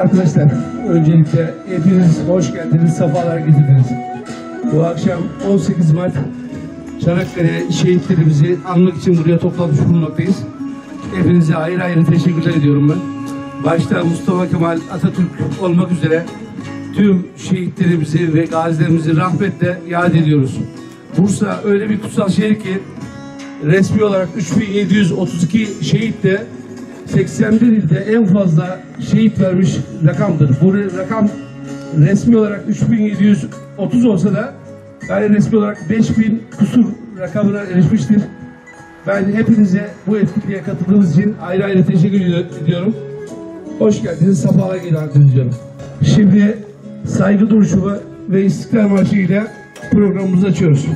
arkadaşlar, öncelikle hepiniz hoş geldiniz, sefalar getirdiniz. Bu akşam 18 Mart Çanakkale şehitlerimizi anmak için buraya toplanmış bulunmaktayız. Hepinize ayrı ayrı teşekkürler ediyorum ben. Başta Mustafa Kemal Atatürk olmak üzere tüm şehitlerimizi ve gazilerimizi rahmetle yad ediyoruz. Bursa öyle bir kutsal şehir ki resmi olarak 3732 şehit de 81 ilde en fazla şehit vermiş rakamdır. Bu rakam resmi olarak 3730 olsa da gayri resmi olarak 5000 kusur rakamına erişmiştir. Ben hepinize bu etkinliğe katıldığınız için ayrı ayrı teşekkür ediyorum. Hoş geldiniz, sefalar getirdiniz diyorum. Şimdi saygı duruşu ve İstiklal Marşı ile programımızı açıyoruz.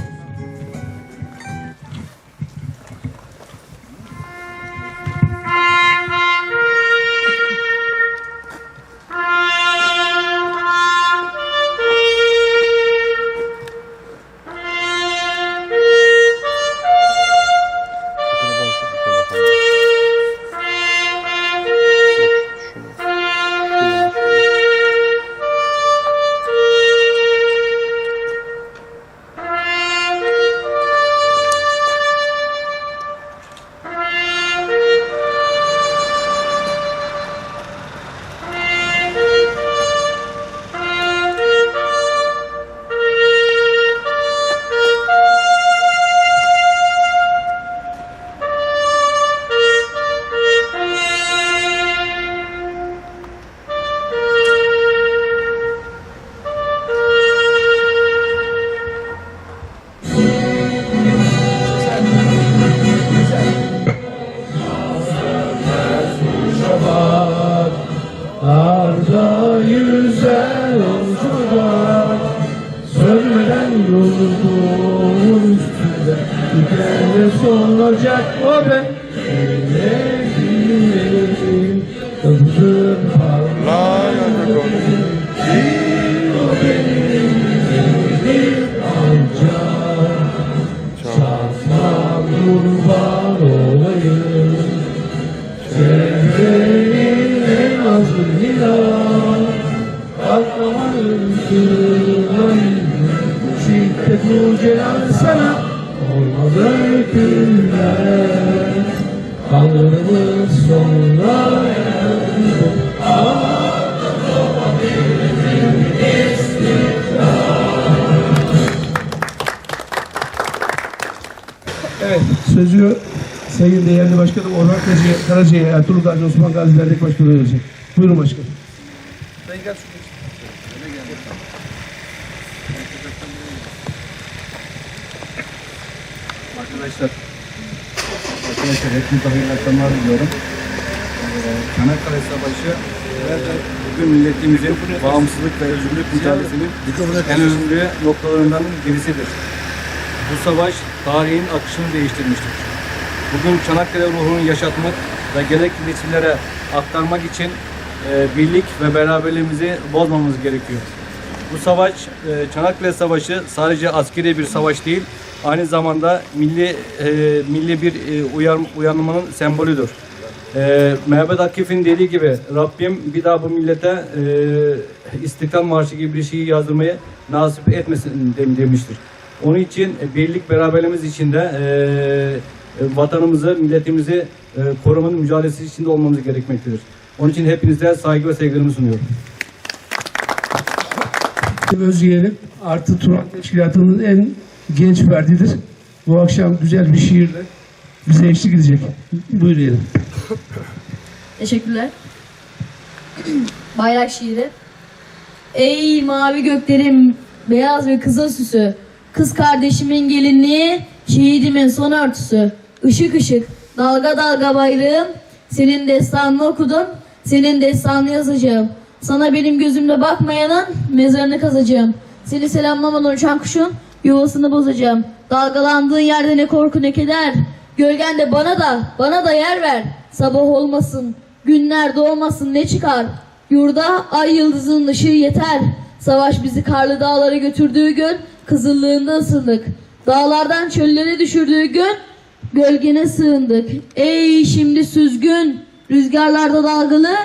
you. Başkanı verecek. Buyurun başkanım. Arkadaşlar, arkadaşlar hepinize hayırlı akşamlar diliyorum. Ee, Çanakkale Savaşı ve bugün milletimizin bağımsızlık ve özgürlük mücadelesinin en önemli noktalarından birisidir. Bu savaş tarihin akışını değiştirmiştir. Bugün Çanakkale ruhunu yaşatmak ve gelecek nesillere aktarmak için e, birlik ve beraberliğimizi bozmamız gerekiyor. Bu savaş, e, Çanakkale Savaşı sadece askeri bir savaş değil, aynı zamanda milli e, milli bir e, uyan, uyanmanın sembolüdür. E, Mehmet Akif'in dediği gibi Rabbim bir daha bu millete e, İstiklal Marşı gibi bir şeyi yazdırmayı nasip etmesin dem- demiştir. Onun için birlik beraberliğimiz içinde e, vatanımızı, milletimizi e, korumanın mücadelesi içinde olmamız gerekmektedir. Onun için hepinize saygı ve sevgilerimi sunuyorum. Özyeğin artı Turan Teşkilatı'nın en genç ferdidir. Bu akşam güzel bir şiirle bize eşlik edecek. Buyur diyelim. Teşekkürler. Bayrak şiiri. Ey mavi göklerim, beyaz ve kızıl süsü. Kız kardeşimin gelinliği, şehidimin son örtüsü. Işık ışık, dalga dalga bayrağım. Senin destanını okudum, senin destanını yazacağım. Sana benim gözümle bakmayanın mezarını kazacağım. Seni selamlamadan uçan kuşun yuvasını bozacağım. Dalgalandığın yerde ne korku ne keder. Gölgende bana da, bana da yer ver. Sabah olmasın, günler doğmasın ne çıkar. Yurda ay yıldızının ışığı yeter. Savaş bizi karlı dağlara götürdüğü gün kızıllığında ısındık. Dağlardan çöllere düşürdüğü gün gölgene sığındık. Ey şimdi süzgün, rüzgarlarda dalgalı,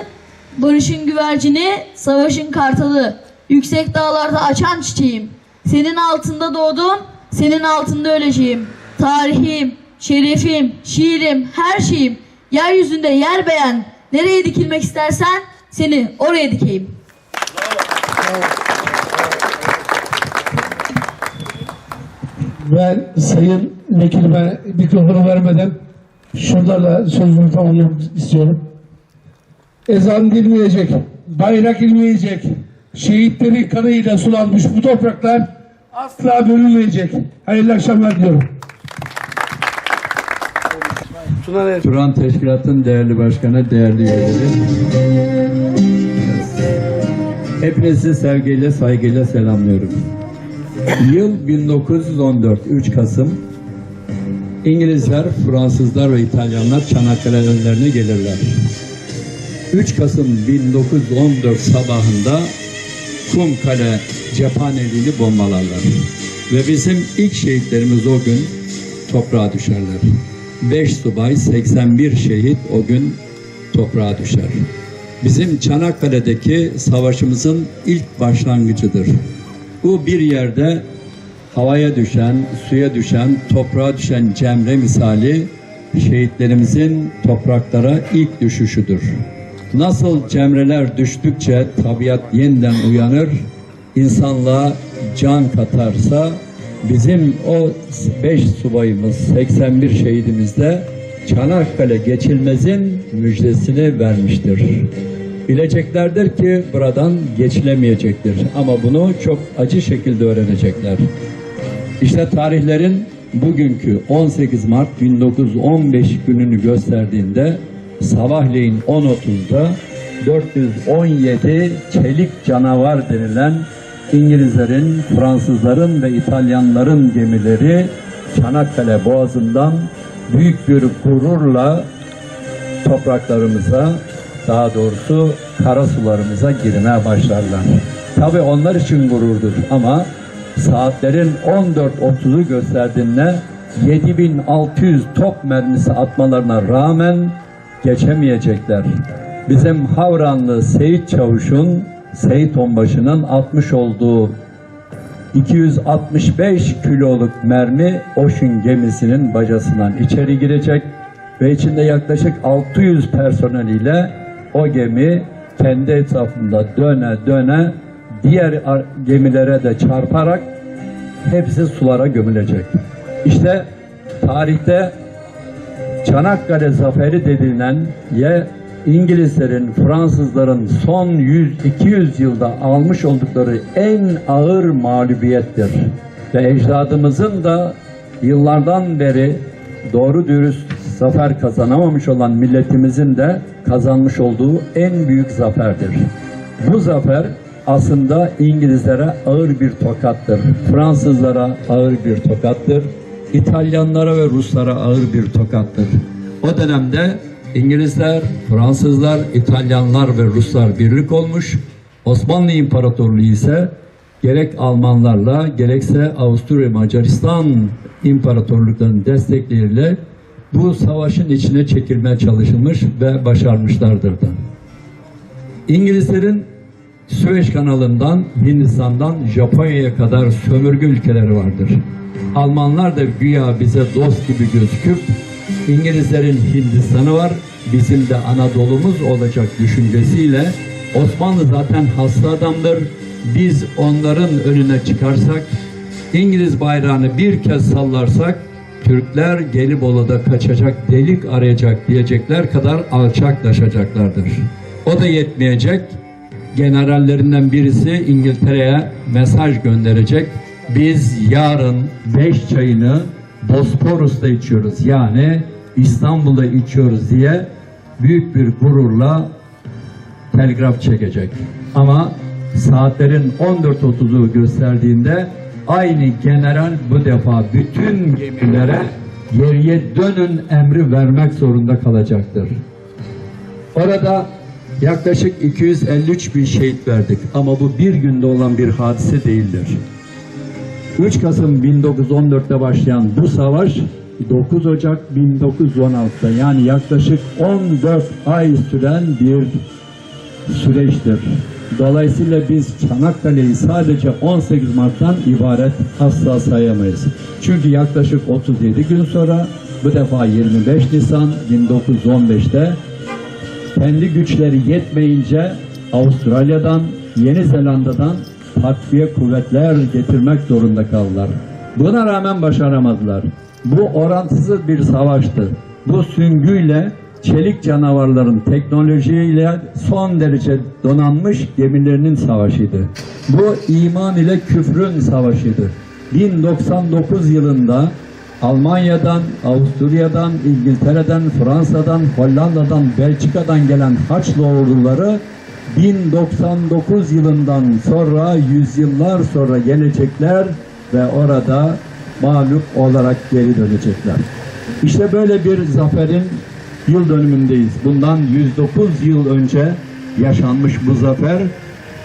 Barışın güvercini, savaşın kartalı. Yüksek dağlarda açan çiçeğim. Senin altında doğdum, senin altında öleceğim. Tarihim, şerefim, şiirim, her şeyim. Yeryüzünde yer beğen. Nereye dikilmek istersen seni oraya dikeyim. Ben sayın vekilime mikrofonu vermeden şuralarla sözümü tamamlamak istiyorum. Ezan dinmeyecek, bayrak inmeyecek, şehitlerin kanıyla sulanmış bu topraklar asla bölünmeyecek. Hayırlı akşamlar diliyorum. Turan Teşkilatı'nın değerli başkanı, değerli üyeleri. Hepinizi sevgiyle, saygıyla selamlıyorum. Yıl 1914, 3 Kasım. İngilizler, Fransızlar ve İtalyanlar Çanakkale önlerine gelirler. 3 Kasım 1914 sabahında Kumkale cephaneliğini bombalarlar. Ve bizim ilk şehitlerimiz o gün toprağa düşerler. 5 subay 81 şehit o gün toprağa düşer. Bizim Çanakkale'deki savaşımızın ilk başlangıcıdır. Bu bir yerde havaya düşen, suya düşen, toprağa düşen cemre misali şehitlerimizin topraklara ilk düşüşüdür. Nasıl cemreler düştükçe tabiat yeniden uyanır, insanlığa can katarsa bizim o 5 subayımız, 81 şehidimiz de Çanakkale geçilmezin müjdesini vermiştir. Bileceklerdir ki buradan geçilemeyecektir ama bunu çok acı şekilde öğrenecekler. İşte tarihlerin bugünkü 18 Mart 1915 gününü gösterdiğinde sabahleyin 10.30'da 417 çelik canavar denilen İngilizlerin, Fransızların ve İtalyanların gemileri Çanakkale Boğazı'ndan büyük bir gururla topraklarımıza daha doğrusu kara sularımıza girmeye başlarlar. Tabi onlar için gururdur ama saatlerin 14.30'u gösterdiğinde 7600 top mermisi atmalarına rağmen geçemeyecekler. Bizim Havranlı Seyit Çavuş'un Seyit Onbaşı'nın atmış olduğu 265 kiloluk mermi Ocean gemisinin bacasından içeri girecek ve içinde yaklaşık 600 personeliyle o gemi kendi etrafında döne döne diğer gemilere de çarparak hepsi sulara gömülecek. İşte tarihte Çanakkale Zaferi dedilen ye İngilizlerin, Fransızların son 100-200 yılda almış oldukları en ağır mağlubiyettir. Ve ecdadımızın da yıllardan beri doğru dürüst zafer kazanamamış olan milletimizin de kazanmış olduğu en büyük zaferdir. Bu zafer aslında İngilizlere ağır bir tokattır. Fransızlara ağır bir tokattır. İtalyanlara ve Ruslara ağır bir tokattır. O dönemde İngilizler, Fransızlar, İtalyanlar ve Ruslar birlik olmuş. Osmanlı İmparatorluğu ise gerek Almanlarla gerekse Avusturya Macaristan İmparatorluklarının destekleriyle bu savaşın içine çekilmeye çalışılmış ve başarmışlardır da. İngilizlerin Süveyş kanalından Hindistan'dan Japonya'ya kadar sömürge ülkeleri vardır. Almanlar da güya bize dost gibi gözüküp İngilizlerin Hindistan'ı var, bizim de Anadolu'muz olacak düşüncesiyle Osmanlı zaten hasta adamdır. Biz onların önüne çıkarsak, İngiliz bayrağını bir kez sallarsak Türkler Gelibolu'da kaçacak, delik arayacak diyecekler kadar alçaklaşacaklardır. O da yetmeyecek. Generallerinden birisi İngiltere'ye mesaj gönderecek. Biz yarın beş çayını Bosporus'ta içiyoruz. Yani İstanbul'da içiyoruz diye büyük bir gururla telgraf çekecek. Ama saatlerin 14.30'u gösterdiğinde aynı general bu defa bütün gemilere geriye dönün emri vermek zorunda kalacaktır. Orada yaklaşık 253 bin şehit verdik ama bu bir günde olan bir hadise değildir. 3 Kasım 1914'te başlayan bu savaş 9 Ocak 1916'da yani yaklaşık 14 ay süren bir süreçtir. Dolayısıyla biz Çanakkale'yi sadece 18 Mart'tan ibaret asla sayamayız. Çünkü yaklaşık 37 gün sonra bu defa 25 Nisan 1915'te kendi güçleri yetmeyince Avustralya'dan, Yeni Zelanda'dan takviye kuvvetler getirmek zorunda kaldılar. Buna rağmen başaramadılar. Bu orantısız bir savaştı. Bu süngüyle çelik canavarların teknolojiyle son derece donanmış gemilerinin savaşıydı. Bu iman ile küfrün savaşıydı. 1099 yılında Almanya'dan, Avusturya'dan, İngiltere'den, Fransa'dan, Hollanda'dan, Belçika'dan gelen Haçlı orduları 1099 yılından sonra, yüzyıllar sonra gelecekler ve orada mağlup olarak geri dönecekler. İşte böyle bir zaferin yıl dönümündeyiz. Bundan 109 yıl önce yaşanmış bu zafer,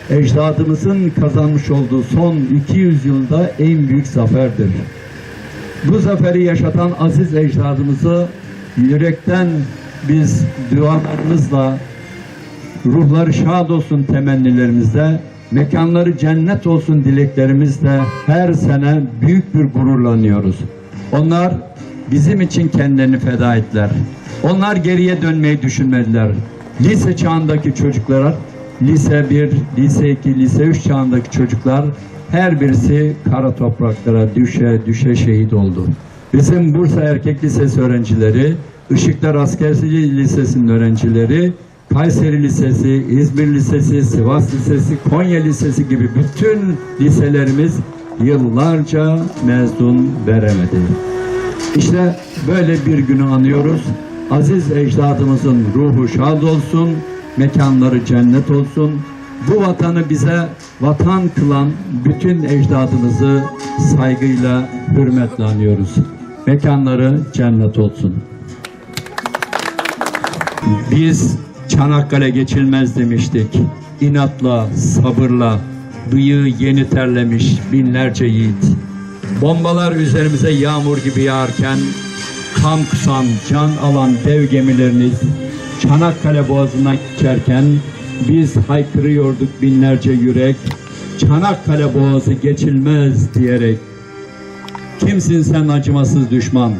ecdadımızın kazanmış olduğu son 200 yılda en büyük zaferdir. Bu zaferi yaşatan aziz ecdadımızı yürekten biz dualarımızla ruhları şad olsun temennilerimizle, mekanları cennet olsun dileklerimizle her sene büyük bir gururlanıyoruz. Onlar bizim için kendilerini feda ettiler. Onlar geriye dönmeyi düşünmediler. Lise çağındaki çocuklar, lise 1, lise 2, lise 3 çağındaki çocuklar her birisi kara topraklara düşe düşe şehit oldu. Bizim Bursa Erkek Lisesi öğrencileri, Işıklar Askerci Lisesi'nin öğrencileri, Kayseri Lisesi, İzmir Lisesi, Sivas Lisesi, Konya Lisesi gibi bütün liselerimiz yıllarca mezun veremedi. İşte böyle bir günü anıyoruz. Aziz ecdadımızın ruhu şad olsun, mekanları cennet olsun. Bu vatanı bize vatan kılan bütün ecdadımızı saygıyla, hürmetle anıyoruz. Mekanları cennet olsun. Biz Çanakkale geçilmez demiştik. İnatla, sabırla, bıyığı yeni terlemiş binlerce yiğit. Bombalar üzerimize yağmur gibi yağarken kan kusan, can alan dev gemileriniz Çanakkale boğazından geçerken biz haykırıyorduk binlerce yürek Çanakkale boğazı geçilmez diyerek Kimsin sen acımasız düşman?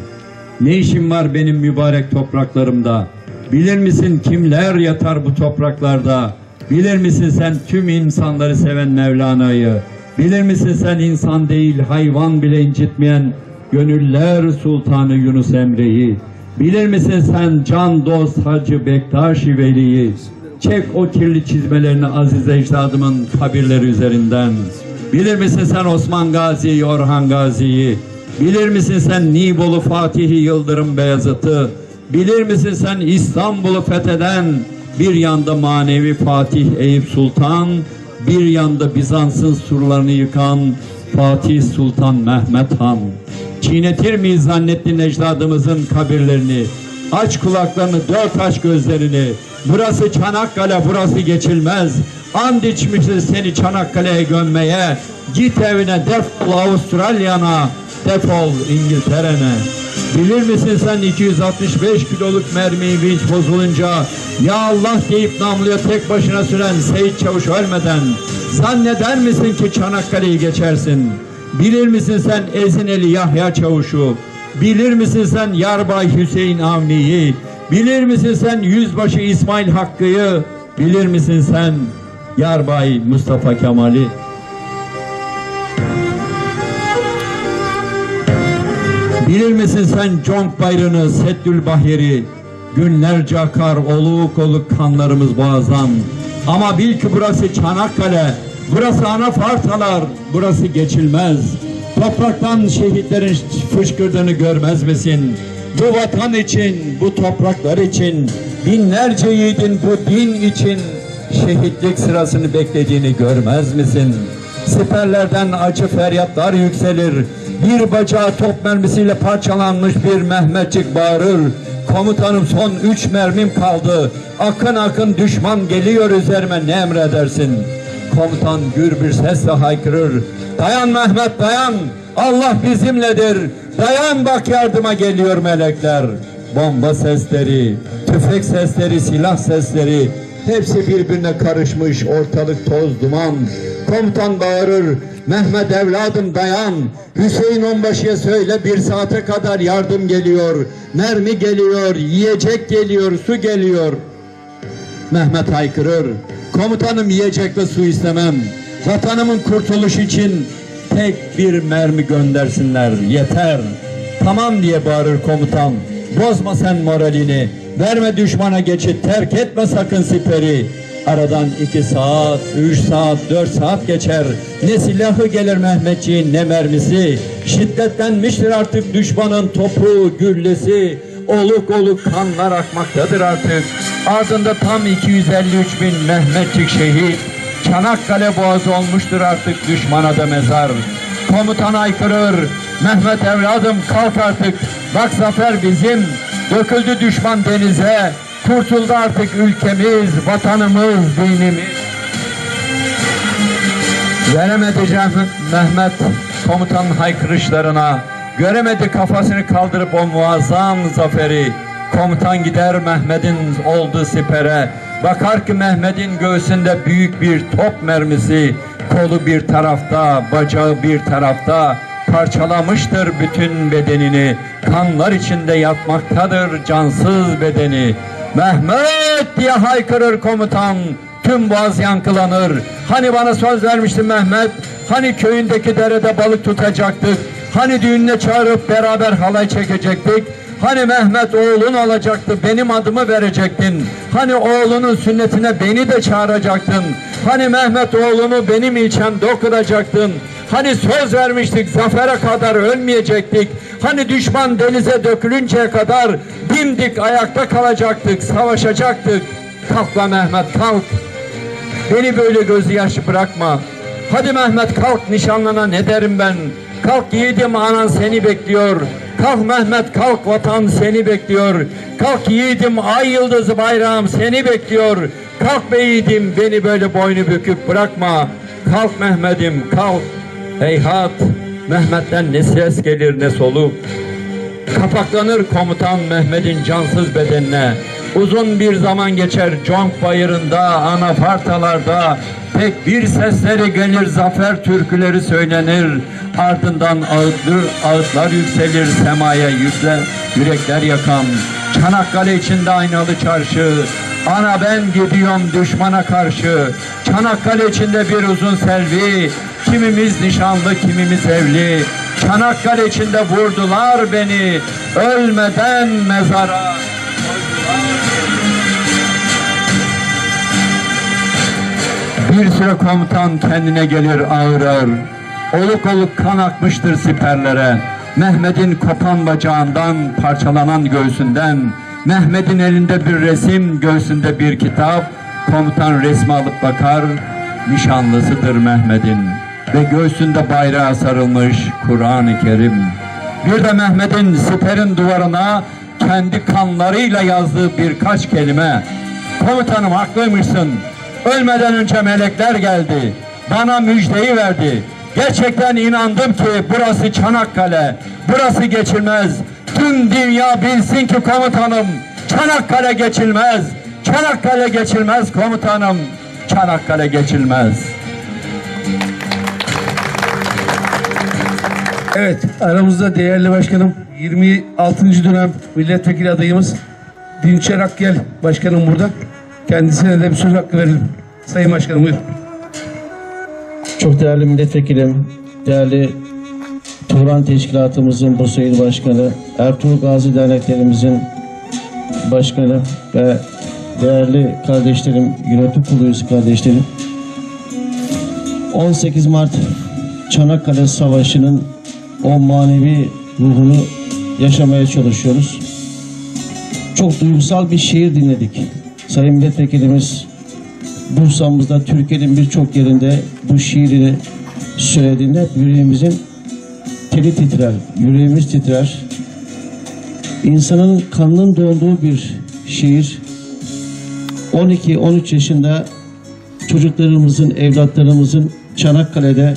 Ne işin var benim mübarek topraklarımda? Bilir misin kimler yatar bu topraklarda? Bilir misin sen tüm insanları seven Mevlana'yı? Bilir misin sen insan değil hayvan bile incitmeyen gönüller sultanı Yunus Emre'yi? Bilir misin sen can dost Hacı Bektaş-ı Veli'yi? Çek o kirli çizmelerini aziz ecdadımın kabirleri üzerinden. Bilir misin sen Osman Gazi'yi, Orhan Gazi'yi? Bilir misin sen Nibolu Fatih'i Yıldırım Beyazıt'ı? Bilir misin sen İstanbul'u fetheden bir yanda manevi Fatih Eyüp Sultan, bir yanda Bizans'ın surlarını yıkan Fatih Sultan Mehmet Han. Çiğnetir miyiz zannettin ecdadımızın kabirlerini? Aç kulaklarını, dört aç gözlerini. Burası Çanakkale, burası geçilmez. And içmişiz seni Çanakkale'ye gömmeye. Git evine, defol Avustralya'na, defol İngiltere'ne. Bilir misin sen 265 kiloluk mermiyi vinç bozulunca ya Allah deyip namluya tek başına süren Seyit Çavuş ölmeden zanneder misin ki Çanakkale'yi geçersin? Bilir misin sen Ezineli Yahya Çavuş'u? Bilir misin sen Yarbay Hüseyin Avni'yi? Bilir misin sen Yüzbaşı İsmail Hakkı'yı? Bilir misin sen Yarbay Mustafa Kemal'i? Bilir misin sen Conk bayrını, Seddül Bahyeri? Günlerce akar oluk oluk kanlarımız boğazdan. Ama bil ki burası Çanakkale, burası Anafartalar, burası geçilmez. Topraktan şehitlerin fışkırdığını görmez misin? Bu vatan için, bu topraklar için, binlerce yiğidin bu din için şehitlik sırasını beklediğini görmez misin? Siperlerden acı feryatlar yükselir. Bir bacağı top mermisiyle parçalanmış bir Mehmetçik bağırır. Komutanım son üç mermim kaldı. Akın akın düşman geliyor üzerime ne emredersin? Komutan gür bir sesle haykırır. Dayan Mehmet dayan. Allah bizimledir. Dayan bak yardıma geliyor melekler. Bomba sesleri, tüfek sesleri, silah sesleri, Hepsi birbirine karışmış ortalık toz duman. Komutan bağırır Mehmet evladım dayan. Hüseyin onbaşıya söyle bir saate kadar yardım geliyor. Mermi geliyor, yiyecek geliyor, su geliyor. Mehmet haykırır. Komutanım yiyecek ve su istemem. Vatanımın kurtuluş için tek bir mermi göndersinler. Yeter. Tamam diye bağırır komutan. Bozma sen moralini. Verme düşmana geçit. Terk etme sakın siperi. Aradan iki saat, üç saat, dört saat geçer. Ne silahı gelir Mehmetçiğin ne mermisi. Şiddetlenmiştir artık düşmanın topu, güllesi. Oluk oluk kanlar akmaktadır artık. Ardında tam 253 bin Mehmetçik şehit. Çanakkale boğazı olmuştur artık düşmana da mezar. Komutan aykırır. Mehmet evladım kalk artık. Bak zafer bizim. Döküldü düşman denize. Kurtuldu artık ülkemiz, vatanımız, dinimiz. Veremedi Mehmet komutanın haykırışlarına. Göremedi kafasını kaldırıp o muazzam zaferi. Komutan gider Mehmet'in oldu sipere. Bakar ki Mehmet'in göğsünde büyük bir top mermisi. Kolu bir tarafta, bacağı bir tarafta. Parçalamıştır bütün bedenini. Kanlar içinde yatmaktadır cansız bedeni. Mehmet diye haykırır komutan. Tüm boğaz yankılanır. Hani bana söz vermiştin Mehmet? Hani köyündeki derede balık tutacaktık? Hani düğününe çağırıp beraber halay çekecektik? Hani Mehmet oğlun olacaktı, benim adımı verecektin? Hani oğlunun sünnetine beni de çağıracaktın? Hani Mehmet oğlunu benim ilçemde okutacaktın? Hani söz vermiştik zafere kadar ölmeyecektik? Hani düşman denize dökülünceye kadar dimdik ayakta kalacaktık, savaşacaktık? Kalk lan Mehmet kalk. Beni böyle gözü yaşlı bırakma. Hadi Mehmet kalk nişanlına ne derim ben? Kalk yiğidim anan seni bekliyor. Kalk Mehmet kalk vatan seni bekliyor. Kalk yiğidim ay yıldızı bayrağım seni bekliyor. Kalk be yiğidim beni böyle boynu büküp bırakma. Kalk Mehmet'im kalk. Heyhat Mehmet'ten ne ses gelir ne soluk. Kapaklanır komutan Mehmet'in cansız bedenine. Uzun bir zaman geçer Conk bayırında, anafartalarda. Pek bir sesleri gelir, zafer türküleri söylenir. Ardından ağıtlar, ağıtlar yükselir semaya yükle, yürekler yakan. Çanakkale içinde aynalı çarşı. Ana ben gidiyorum düşmana karşı. Çanakkale içinde bir uzun selvi. Kimimiz nişanlı, kimimiz evli. Çanakkale içinde vurdular beni. Ölmeden mezara. Bir süre komutan kendine gelir ağır ağır. Oluk oluk kan akmıştır siperlere. Mehmet'in kopan bacağından, parçalanan göğsünden, Mehmet'in elinde bir resim, göğsünde bir kitap. Komutan resmi alıp bakar, nişanlısıdır Mehmet'in. Ve göğsünde bayrağı sarılmış Kur'an-ı Kerim. Bir de Mehmet'in siperin duvarına kendi kanlarıyla yazdığı birkaç kelime. Komutanım haklıymışsın. Ölmeden önce melekler geldi. Bana müjdeyi verdi. Gerçekten inandım ki burası Çanakkale. Burası geçilmez. Tüm dünya bilsin ki komutanım Çanakkale geçilmez. Çanakkale geçilmez komutanım. Çanakkale geçilmez. Evet, aramızda değerli başkanım 26. dönem milletvekili adayımız Dinçer Akgel başkanım burada. Kendisine de bir söz hakkı verelim. Sayın Başkanım buyurun. Çok değerli milletvekilim, değerli Turan Teşkilatımızın Bursa İl Başkanı, Ertuğrul Gazi Derneklerimizin Başkanı ve değerli kardeşlerim, yönetim kurulu üyesi kardeşlerim. 18 Mart Çanakkale Savaşı'nın o manevi ruhunu yaşamaya çalışıyoruz. Çok duygusal bir şiir dinledik. Sayın Milletvekilimiz Bursa'mızda Türkiye'nin birçok yerinde bu şiirini söylediğinde yüreğimizin teli titrer, yüreğimiz titrer. İnsanın kanının donduğu bir şiir. 12-13 yaşında çocuklarımızın, evlatlarımızın Çanakkale'de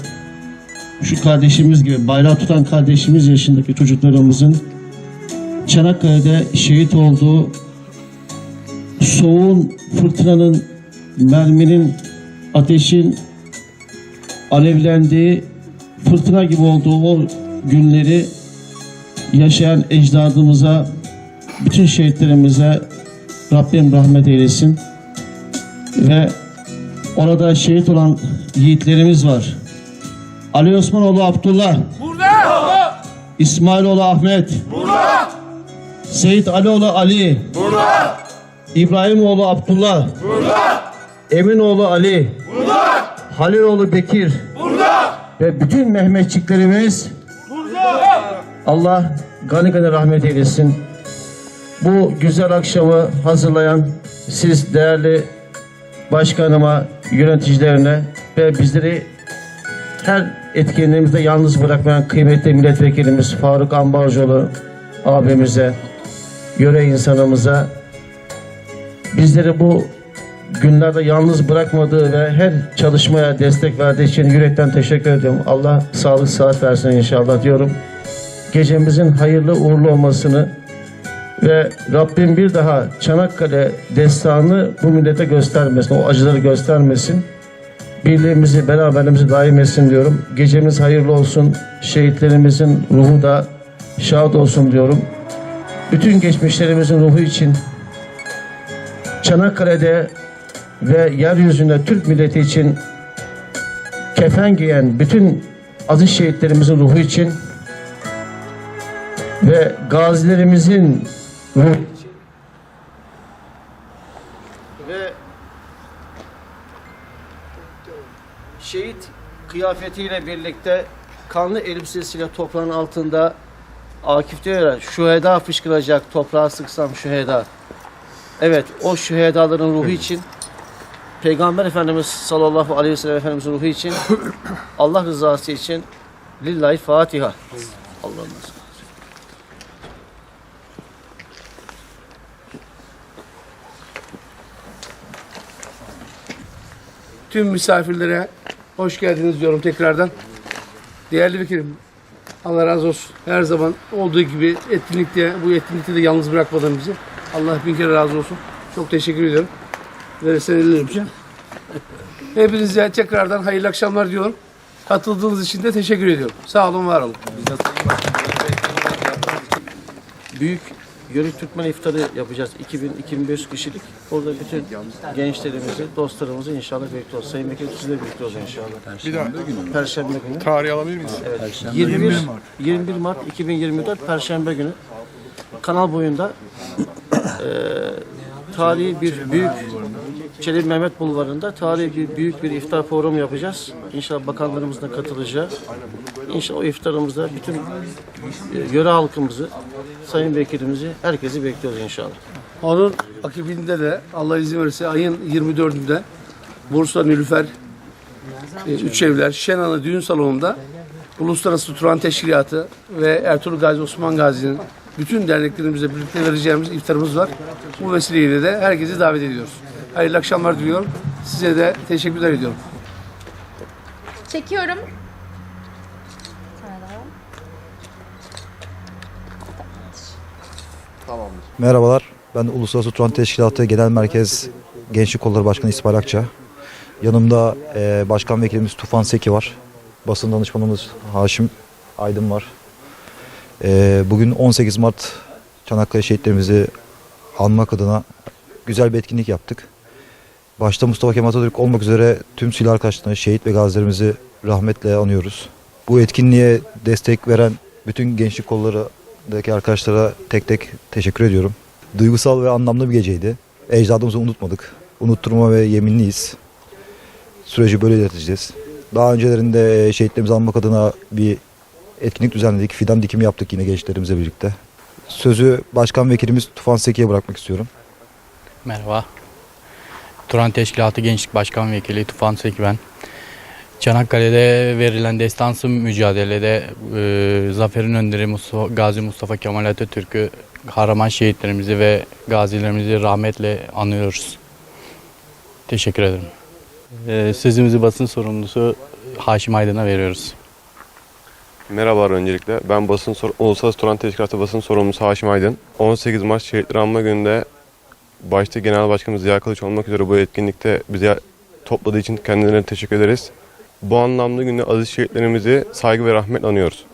şu kardeşimiz gibi bayrağı tutan kardeşimiz yaşındaki çocuklarımızın Çanakkale'de şehit olduğu soğuğun, fırtınanın merminin, ateşin alevlendiği, fırtına gibi olduğu o günleri yaşayan ecdadımıza, bütün şehitlerimize Rabbim rahmet eylesin. Ve orada şehit olan yiğitlerimiz var. Ali Osmanoğlu Abdullah. Burada. İsmailoğlu Ahmet. Burada. Seyit Alioğlu Ali. Burada. İbrahimoğlu Abdullah. Burada. Eminoğlu Ali. Burada. Haliloğlu Bekir. Burada. Ve bütün Mehmetçiklerimiz burada. Allah gani gani rahmet eylesin. Bu güzel akşamı hazırlayan siz değerli başkanıma, yöneticilerine ve bizleri her etkinliğimizde yalnız bırakmayan kıymetli milletvekilimiz Faruk Ambarcıoğlu abimize, yöre insanımıza bizleri bu günlerde yalnız bırakmadığı ve her çalışmaya destek verdiği için yürekten teşekkür ediyorum. Allah sağlık sıhhat versin inşallah diyorum. Gecemizin hayırlı uğurlu olmasını ve Rabbim bir daha Çanakkale destanı bu millete göstermesin, o acıları göstermesin. Birliğimizi, beraberliğimizi daim etsin diyorum. Gecemiz hayırlı olsun, şehitlerimizin ruhu da şad olsun diyorum. Bütün geçmişlerimizin ruhu için Çanakkale'de ve yeryüzünde Türk milleti için kefen giyen bütün aziz şehitlerimizin ruhu için ve gazilerimizin ruhu ve şehit kıyafetiyle birlikte kanlı elbisesiyle toprağın altında Akif diyor ya şüheda fışkıracak toprağa sıksam şüheda. Evet o şühedaların ruhu için Peygamber Efendimiz sallallahu aleyhi ve sellem Efendimizin ruhu için Allah rızası için lillahi Fatiha. Allah'ın razı Tüm misafirlere hoş geldiniz diyorum tekrardan. Değerli vekilim, Allah razı olsun. Her zaman olduğu gibi etkinlikte, bu etkinlikte de yalnız bırakmadın bizi. Allah bin kere razı olsun. Çok teşekkür ediyorum. Verirsen elini öpeceğim. Hepinize tekrardan hayırlı akşamlar diyorum. Katıldığınız için de teşekkür ediyorum. Sağ olun, var olun. Büyük Yörük Türkmen iftarı yapacağız. 2000-2500 kişilik. Orada bütün gençlerimizi, dostlarımızı inşallah bekliyoruz. Sayın Vekilim sizle bekliyoruz inşallah. Bir daha Perşembe günü. tarih alabilir miyiz? 21, 21 Mart 2024 Perşembe günü kanal boyunda eee tarihi bir büyük Çelebi Mehmet Bulvarı'nda tarihi bir büyük bir iftar programı yapacağız. İnşallah bakanlarımız da katılacağı. İnşallah o iftarımızda bütün e, yöre halkımızı, sayın vekilimizi, herkesi bekliyoruz inşallah. Onun akibinde de Allah izin verirse ayın 24'ünde Bursa Nilüfer e, Üç Evler Şenanı Düğün Salonu'nda Uluslararası Turan Teşkilatı ve Ertuğrul Gazi Osman Gazi'nin bütün derneklerimizle birlikte vereceğimiz iftarımız var. Bu vesileyle de herkesi davet ediyoruz. Hayırlı akşamlar diliyorum. Size de teşekkürler ediyorum. Çekiyorum. Merhabalar. Ben Uluslararası Turan Teşkilatı Genel Merkez Gençlik Kolları Başkanı İsmail Akça. Yanımda eee, Başkan Vekilimiz Tufan Seki var. Basın danışmanımız Haşim Aydın var. Eee, bugün 18 Mart Çanakkale şehitlerimizi anmak adına güzel bir etkinlik yaptık. Başta Mustafa Kemal Atatürk olmak üzere tüm silah arkadaşlarını, şehit ve gazilerimizi rahmetle anıyoruz. Bu etkinliğe destek veren bütün gençlik kollarındaki arkadaşlara tek tek teşekkür ediyorum. Duygusal ve anlamlı bir geceydi. Ecdadımızı unutmadık. Unutturma ve yeminliyiz. Süreci böyle ilerleteceğiz. Daha öncelerinde e, şehitlerimizi anmak adına bir etkinlik düzenledik. Fidan dikimi yaptık yine gençlerimizle birlikte. Sözü Başkan Vekilimiz Tufan Seki'ye bırakmak istiyorum. Merhaba. Turan Teşkilatı Gençlik Başkan Vekili Tufan Seki ben. Çanakkale'de verilen destansı mücadelede e, zaferin önderi Mustafa, Gazi Mustafa Kemal Atatürk'ü kahraman şehitlerimizi ve gazilerimizi rahmetle anıyoruz. Teşekkür ederim. E, sözümüzü basın sorumlusu Haşim Aydın'a veriyoruz. Merhabalar öncelikle. Ben basın sor- Uluslararası Turan Teşkilatı basın sorumlusu Haşim Aydın. 18 Mart Şehitler Anma Günü'nde başta Genel Başkanımız Ziya Kılıç olmak üzere bu etkinlikte bizi topladığı için kendilerine teşekkür ederiz. Bu anlamda günde aziz şehitlerimizi saygı ve rahmet anıyoruz.